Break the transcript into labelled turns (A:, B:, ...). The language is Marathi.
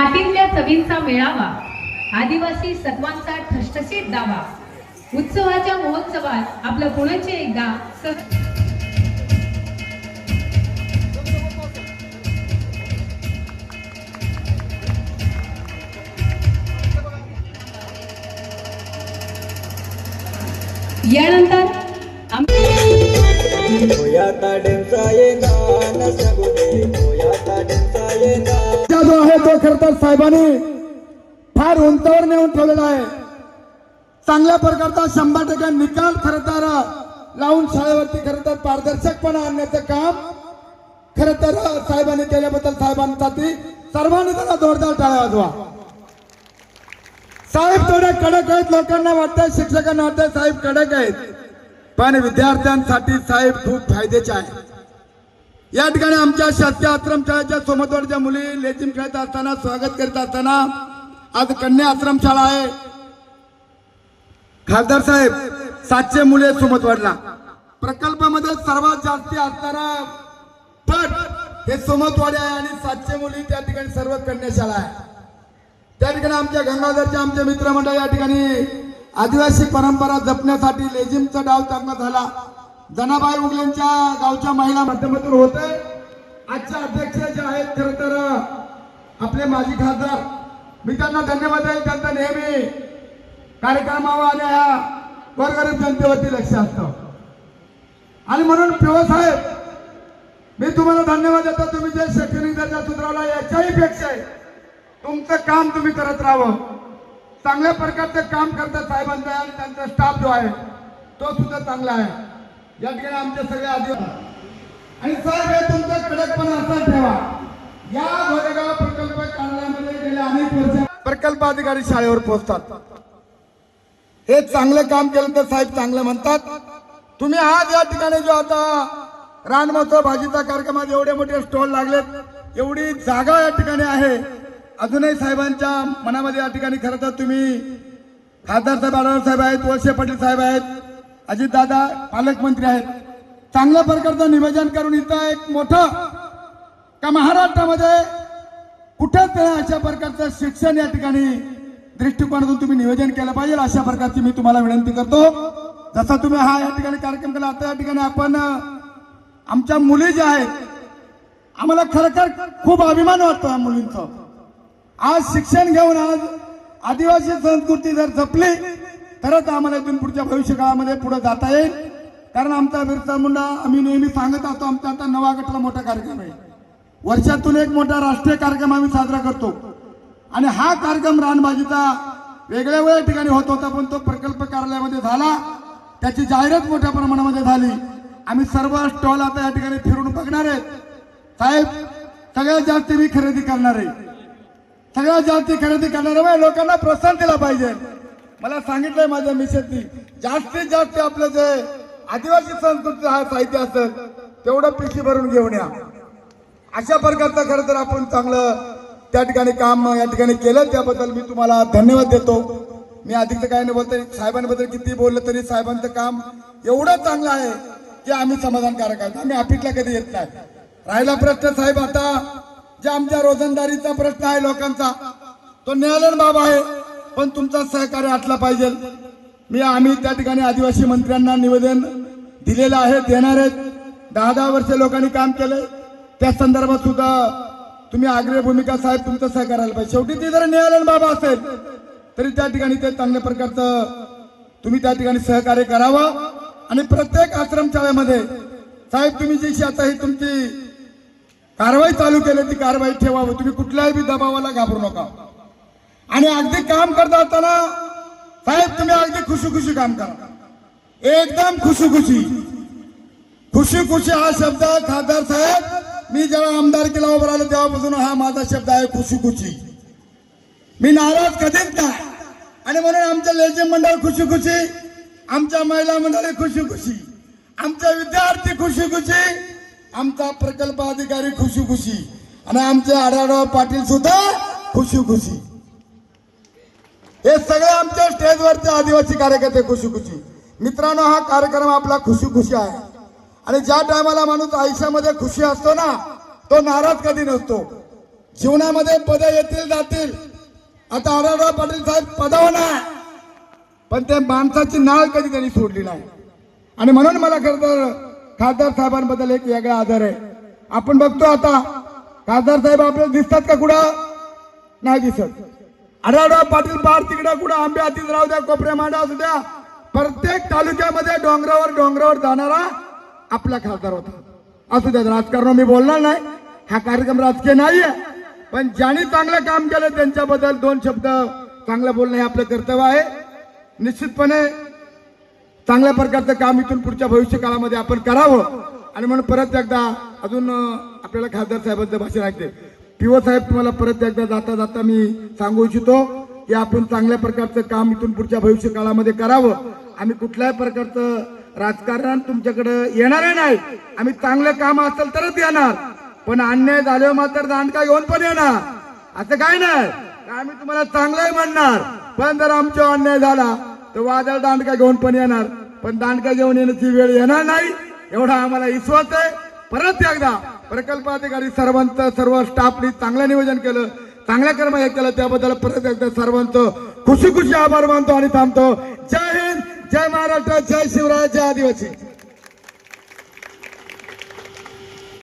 A: मातीतल्या चवींचा मेळावा आदिवासी सत्वांचा ठसठसीत दावा उत्सवाच्या महोत्सवात आपलं पुण्याचे एकदा सह यानंतर आम-
B: जो आहे तो खर तर साहेबांनी फार उंचावर नेऊन ठेवलेला आहे. चांगल्या प्रकारचा शंभर टक्के निकाल खर तर लावून शाळेवरती खर तर पारदर्शकपणा आणण्याचं काम खर तर साहेबांनी केल्याबद्दल साहेबांसाठी सर्वांनी त्यांना जोरदार टाळ्या वाजवा. साहेब थोडे कडक आहेत लोकांना वाटतंय शिक्षकांना वाटतंय साहेब कडक आहेत. पण विद्यार्थ्यांसाठी साहेब खूप फायद्याचे आहेत. या ठिकाणी आमच्या शासकीय आश्रमशाळेच्या सोमतवाडच्या मुली लेझिम खेळत असताना स्वागत करीत असताना आज कन्या आश्रमशाळा आहे. खासदार साहेब सातशे मुले सोमतवाडला प्रकल्पामध्ये सर्वात जास्ती असणारा पट हे सोमतवाडी आहे आणि सातशे मुली त्या ठिकाणी सर्व कन्याशाळा आहे. त्या ठिकाणी आमच्या गंगाधरचे आमचे मित्रमंडळ या ठिकाणी आदिवासी परंपरा जपण्यासाठी लेझिमचा डाव चांगला झाला. जनाबाई उगलेंच्या गावच्या महिला माध्यमातून होत आजच्या अध्यक्ष जे आहेत खर तर आपले माजी खासदार मी त्यांना धन्यवाद देईल. त्यांचा नेहमी कार्यक्रमावर आणि ह्या गोरगरीब जनतेवरती लक्ष असतं. आणि म्हणून पिओ साहेब मी तुम्हाला धन्यवाद देतो. तुम्ही जे शैक्षणिक दर्जा सुधारवला याच्याही पेक्षा आहे तुमचं काम तुम्ही करत राहावं. चांगल्या प्रकारचं काम करतात साहेबांचा आणि त्यांचा स्टाफ जो आहे तो सुद्धा चांगला आहे. या ठिकाणी आमच्या सगळे आधी आणि साहेब हे तुमचा कडकपणा असा ठेवा. या गोरेगाव प्रकल्प कार्यालयामध्ये गेल्या अनेक वर्ष प्रकल्प अधिकारी शाळेवर पोहोचतात. हे चांगलं काम केलं तर साहेब चांगलं म्हणतात. तुम्ही आज या ठिकाणी जो आता रानमहोत्सव भाजीचा कार्यक्रमात एवढे मोठे स्टॉल लागलेत. एवढी जागा या ठिकाणी आहे. अजूनही साहेबांच्या मनामध्ये या ठिकाणी खरं तर तुम्ही खासदार साहेब आढाव साहेब आहेत वळसे पाटील साहेब आहेत. अजितदादा पालकमंत्री आहेत. चांगल्या प्रकारचं निवेदन करून इथं एक मोठं का महाराष्ट्रामध्ये कुठेच नाही अशा प्रकारचं शिक्षण या ठिकाणी दृष्टिकोनातून तुम्ही नियोजन केलं पाहिजे अशा प्रकारची मी तुम्हाला विनंती करतो. जसा तुम्ही हा या ठिकाणी कार्यक्रम केला आता या ठिकाणी आपण आमच्या मुली ज्या आहेत आम्हाला खरखर खूप अभिमान वाटतो या मुलींचा. आज शिक्षण घेऊन आज आदिवासी संस्कृती जर जपली तरच आम्हाला इथून पुढच्या भविष्य काळामध्ये पुढे जाता येईल. कारण आमचा बिरसा मुंडा आम्ही नेहमी सांगत असतो आमचा आता नवा गटला मोठा कार्यक्रम आहे. वर्षातून एक मोठा राष्ट्रीय कार्यक्रम आम्ही साजरा करतो. आणि हा कार्यक्रम रानबाजीचा वेगळ्या वेगळ्या ठिकाणी होत होता पण तो प्रकल्प कार्यालयामध्ये झाला. त्याची जाहिरात मोठ्या प्रमाणामध्ये झाली. आम्ही सर्व स्टॉल आता या ठिकाणी फिरून बघणार आहेत. साहेब सगळ्यात जास्त मी खरेदी करणार आहे. सगळ्यात जास्त खरेदी करणार आहे लोकांना प्रोत्साहन दिला पाहिजे. मला सांगितलंय माझ्या मिसेसनी जास्तीत जास्त आपलं जे आदिवासी संस्कृती हा साहित्य असेल तेवढं पिशी भरून घेऊन या. अशा प्रकारचं खरं तर आपण चांगलं त्या ठिकाणी काम या ठिकाणी केलं त्याबद्दल मी तुम्हाला धन्यवाद देतो. मी अधिक काय नाही बोलतो साहेबांबद्दल किती बोललं तरी साहेबांचं काम एवढं चांगलं आहे की आम्ही समाधानकारक आहोत. आम्ही अपिटला कधी येत नाही. राहिला प्रश्न साहेब आता जे आमच्या रोजंदारीचा प्रश्न आहे लोकांचा तो न्यायालयन बाब आहे. पण तुमचा सहकार्य असला पाहिजे. मी आम्ही त्या ठिकाणी आदिवासी मंत्र्यांना निवेदन दिलेलं आहे देणार आहेत दहा दहा वर्ष लोकांनी काम केलंय. त्या संदर्भात सुद्धा तुम्ही आग्रह भूमिका साहेब तुमचं सहकार्याला पाहिजे. शेवटी ती जर न्यायालयीन बाबा असेल तरी त्या ठिकाणी ते चांगल्या प्रकारचं तुम्ही त्या ठिकाणी सहकार्य करावं. आणि प्रत्येक आश्रमशाळेमध्ये साहेब तुम्ही जी आता ही तुमची कारवाई चालू केली ती कारवाई ठेवावी. तुम्ही कुठल्याही बी दबावाला घाबरू नका. आणि अगदी काम करत असताना साहेब तुम्ही अगदी खुशी खुशी काम करा. एकदम खुशी खुशी खुशी खुशी हा शब्द खासदार साहेब मी जेव्हा आमदार केला उभं राहिलो तेव्हापासून हा माझा शब्द आहे खुशी खुशी मी नाराज कधीच नाही. आणि म्हणून आमचं लेझी मंडळ खुशी खुशी आमच्या महिला मंडळी खुशी खुशी आमच्या विद्यार्थी खुशी खुशी आमचा प्रकल्प अधिकारी खुशी खुशी आणि आमचे आढळराव पाटील सुद्धा खुशी खुशी हे सगळे आमच्या स्टेजवरचे आदिवासी कार्यकर्ते खुशी खुशी मित्रांनो हा कार्यक्रम आपला खुशी खुशी आहे. आणि ज्या टायमाला माणूस आयुष्यामध्ये खुशी असतो ना तो नाराज कधी नसतो. जीवनामध्ये पद येतील जातील. आता आढळराव पाटील साहेब पदावर नाही. पण त्या माणसाची नाळ कधी त्यांनी सोडली नाही. आणि म्हणून मला खरं तर खासदार साहेबांबद्दल एक वेगळा आदर आहे. आपण बघतो आता खासदार साहेब आपल्याला दिसतात का कुठं? नाही दिसत. आढळराव पाटील बार तिकडं कुठं आंबे हातीत राहू द्या कोपऱ्या मांडा असू द्या. प्रत्येक तालुक्यामध्ये डोंगरावर डोंगरावर जाणारा आपला खासदार होता. असू द्या राजकारण मी बोलणार नाही. हा कार्यक्रम राजकीय नाहीये. पण ज्यांनी चांगलं काम केलं त्यांच्याबद्दल दोन शब्द चांगलं बोलणं हे आपलं कर्तव्य आहे. निश्चितपणे चांगल्या प्रकारचं काम इथून पुढच्या भविष्य काळामध्ये आपण करावं. आणि म्हणून परत एकदा अजून आपल्याला खासदार साहेबांचं भाषण ऐकते. पीओ साहेब तुम्हाला परत एकदा जाता जाता मी सांगू इच्छितो की आपण चांगल्या प्रकारचं काम इथून पुढच्या भविष्य काळामध्ये करावं. आम्ही कुठल्याही प्रकारचं राजकारण तुमच्याकडे येणार नाही. आम्ही चांगलं काम असेल तरच येणार. पण अन्याय झाल्यावर मात्र दांडका घेऊन पण येणार. असं काय नाही. आम्ही तुम्हाला चांगलंही म्हणणार. पण जर आमचा अन्याय झाला तर वादळ दांडका घेऊन पण येणार. पण दांडका घेऊन येण्याची वेळ येणार नाही. एवढा आम्हाला विश्वास आहे. परत एकदा प्रकल्प अधिकारी सर्वांचं सर्व स्टाफनी चांगलं नियोजन केलं चांगल्या कर्म हे केलं त्याबद्दल परत एकदा सर्वांचं खुशी खुशी आभार मानतो आणि थांबतो. जय हिंद जय महाराष्ट्र जय शिवराय जय आदिवासी.